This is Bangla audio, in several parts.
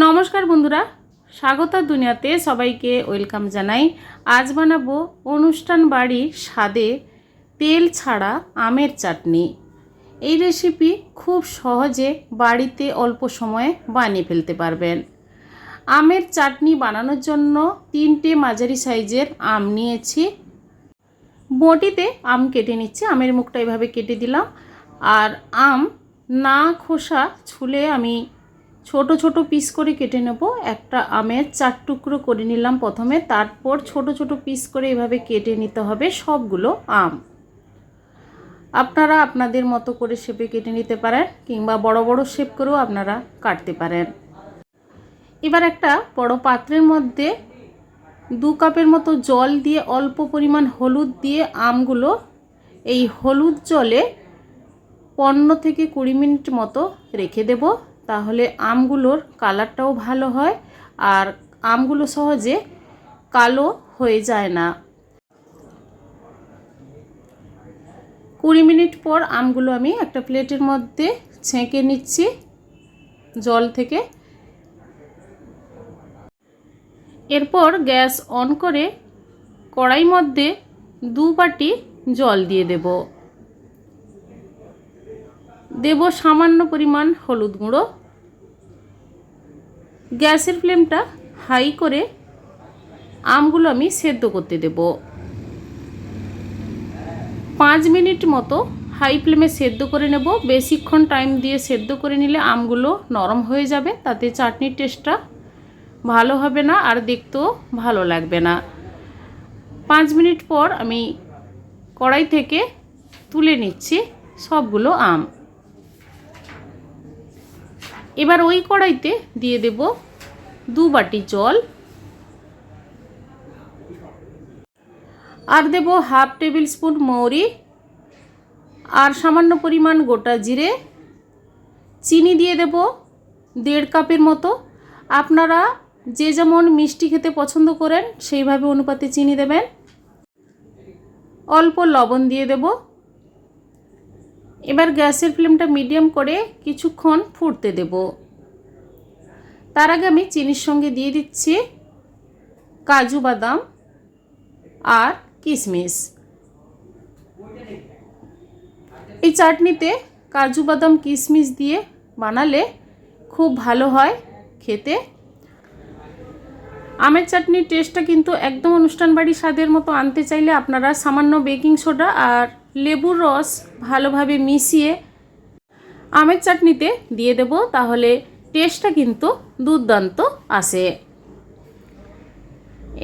নমস্কার বন্ধুরা, স্বাগত দুনিয়াতে সবাইকে ওয়েলকাম জানাই। আজ বানাবো অনুষ্ঠান বাড়ির স্বাদে তেল ছাড়া আমের চাটনি। এই রেসিপি খুব সহজে বাড়িতে অল্প সময়ে বানিয়ে ফেলতে পারবেন। আমের চাটনি বানানোর জন্য তিনটে মাঝারি সাইজের আম নিয়েছি। বটিতে আম কেটে নিচ্ছি, আমের মুখটা এভাবে কেটে দিলাম। আর আম না খোসা ছুলে আমি ছোট ছোট পিস করে কেটে নেব। একটা আমের চার টুকরো করে নিলাম প্রথমে। তারপর ছোট ছোট পিস করে এভাবে কেটে নিতে হবে সবগুলো আম। আপনারা আপনাদের মতো করে শেপে কেটে নিতে পারেন কিংবা বড় বড় শেপ করেও আপনারা কাটতে পারেন। এবার একটা বড় পাত্রের মধ্যে দু কাপের মতো জল দিয়ে অল্প পরিমাণ হলুদ দিয়ে আমগুলো এই হলুদ জলে পনেরো থেকে কুড়ি মিনিট মতো রেখে দেব। তাহলে আমগুলোর কালারটাও ভালো হয় আর আমগুলো সহজে কালো হয়ে যায় না। কুড়ি মিনিট পর আমগুলো আমি একটা প্লেটের মধ্যে ছেঁকে নিচ্ছি জল থেকে। এরপর গ্যাস অন করে কড়াই মধ্যে দু বাটি জল দিয়ে দেব। দেব সামান্য পরিমাণ হলুদ গুঁড়ো। গ্যাসের ফ্লেমটা হাই করে আমগুলো আমি সেদ্ধ করতে দেব। পাঁচ মিনিট মতো হাই ফ্লেমে সেদ্ধ করে নেব। বেশিক্ষণ টাইম দিয়ে সেদ্ধ করে নিলে আমগুলো নরম হয়ে যাবে, তাতে চাটনির টেস্টটা ভালো হবে না আর দেখতেও ভালো লাগবে না। পাঁচ মিনিট পর আমি কড়াই থেকে তুলে নিচ্ছি সবগুলো আম। এবার ওই কড়াইতে দিয়ে দেব দু বাটি জল। আর দেব হাফ টেবিল স্পুন মৌরি। আর সামান্য পরিমাণ গোটা জিরে। চিনি দিয়ে দেব দেড় কাপের মতো। আপনারা যে যেমন মিষ্টি খেতে পছন্দ করেন, সেইভাবে অনুপাতে চিনি দেবেন। অল্প লবণ দিয়ে দেব। এবার গ্যাসের ফ্লেমটা মিডিয়াম করে কিছুক্ষণ ফুটতে দেব। তার আগে আমি চিনির সঙ্গে দিয়ে দিচ্ছি কাজু বাদাম আর কিশমিশ এই চাটনিতে কাজু বাদাম কিশমিশ দিয়ে বানালে খুব ভালো হয় খেতে। আমের চাটনির টেস্টটা কিন্তু একদম অনুষ্ঠান বাড়ি স্বাদের মতো আনতে চাইলে আপনারা সামান্য বেকিং সোডা আর লেবুর রস ভালোভাবে মিশিয়ে আমের চাটনিতে দিয়ে দেব, তাহলে টেস্টটা কিন্তু দুর্দান্ত আসে।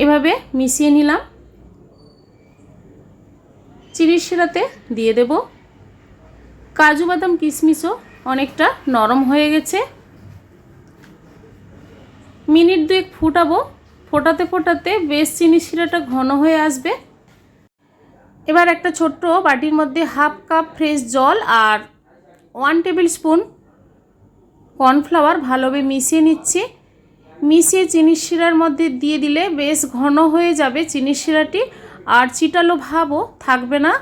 এভাবে মিশিয়ে নিলাম। চিনির শিরাতে দিয়ে দেব। কাজু বাদাম কিশমিশও অনেকটা নরম হয়ে গেছে। মিনিট দুয়েক ফুটাবো। ফোটাতে ফোটাতে বেশ চিনি শিরাটা ঘন হয়ে আসবে। এবার একটা ছোট্ট বাটির মধ্যে হাফ কাপ ফ্রেশ জল আর ওয়ান টেবিল স্পুন কর্নফ্লাওয়ার ভালোভাবে মিশিয়ে নিচ্ছি। মিশিয়ে চিনির শিরার মধ্যে দিয়ে দিলে বেশ ঘন হয়ে যাবে চিনির শিরাটি। আর চিটালো ভাবও থাকবে না।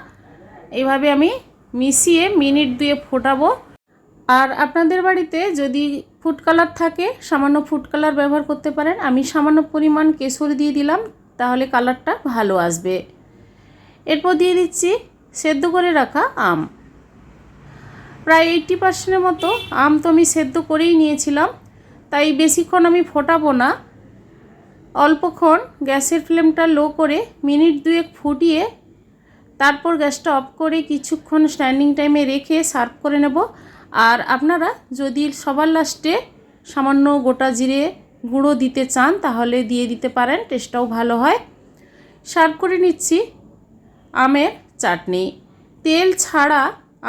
এভাবে আমি মিশিয়ে মিনিট দুয়ে ফোটাবো। আর আপনাদের বাড়িতে যদি ফুড কালার থাকে, সামান্য ফুড কালার ব্যবহার করতে পারেন, আমি সামান্য পরিমাণ কেশর দিয়ে দিলাম, তাহলে কালারটা ভালো আসবে। এরপর দিয়ে দিচ্ছি সেদ্ধ করে রাখা আম। প্রায় এইটটি পার্সেন্টের মতো আম তো আমি সেদ্ধ করেই নিয়েছিলাম, তাই বেশিক্ষণ আমি ফোটাবো না। অল্পক্ষণ গ্যাসের ফ্লেমটা লো করে মিনিট দুয়েক ফুটিয়ে তারপর গ্যাসটা অফ করে কিছুক্ষণ স্ট্যান্ডিং টাইমে রেখে সার্ভ করে নেব। আর আপনারা যদি সবার লাস্টে সামান্য গোটা জিরে গুঁড়ো দিতে চান, তাহলে দিয়ে দিতে পারেন, টেস্টটাও ভালো হয়। সার্ভ করে নিচ্ছি। আমের চাটনি। তেল ছাড়া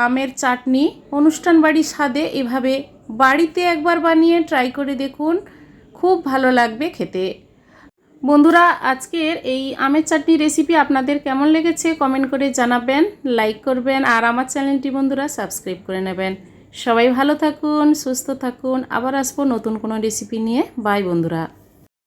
আমের চাটনি অনুষ্ঠান বাড়ির স্বাদে এভাবে বাড়িতে একবার বানিয়ে ট্রাই করে দেখুন, খুব ভালো লাগবে খেতে। বন্ধুরা, আজকের এই আমের চাটনি রেসিপি আপনাদের কেমন লেগেছে কমেন্ট করে জানাবেন লাইক করবেন, আর আমার চ্যানেলটি বন্ধুরা সাবস্ক্রাইব করে নেবেন। সবাই ভালো থাকুন, সুস্থ থাকুন, আবার আসব নতুন কোনো রেসিপি নিয়ে। বাই বন্ধুরা।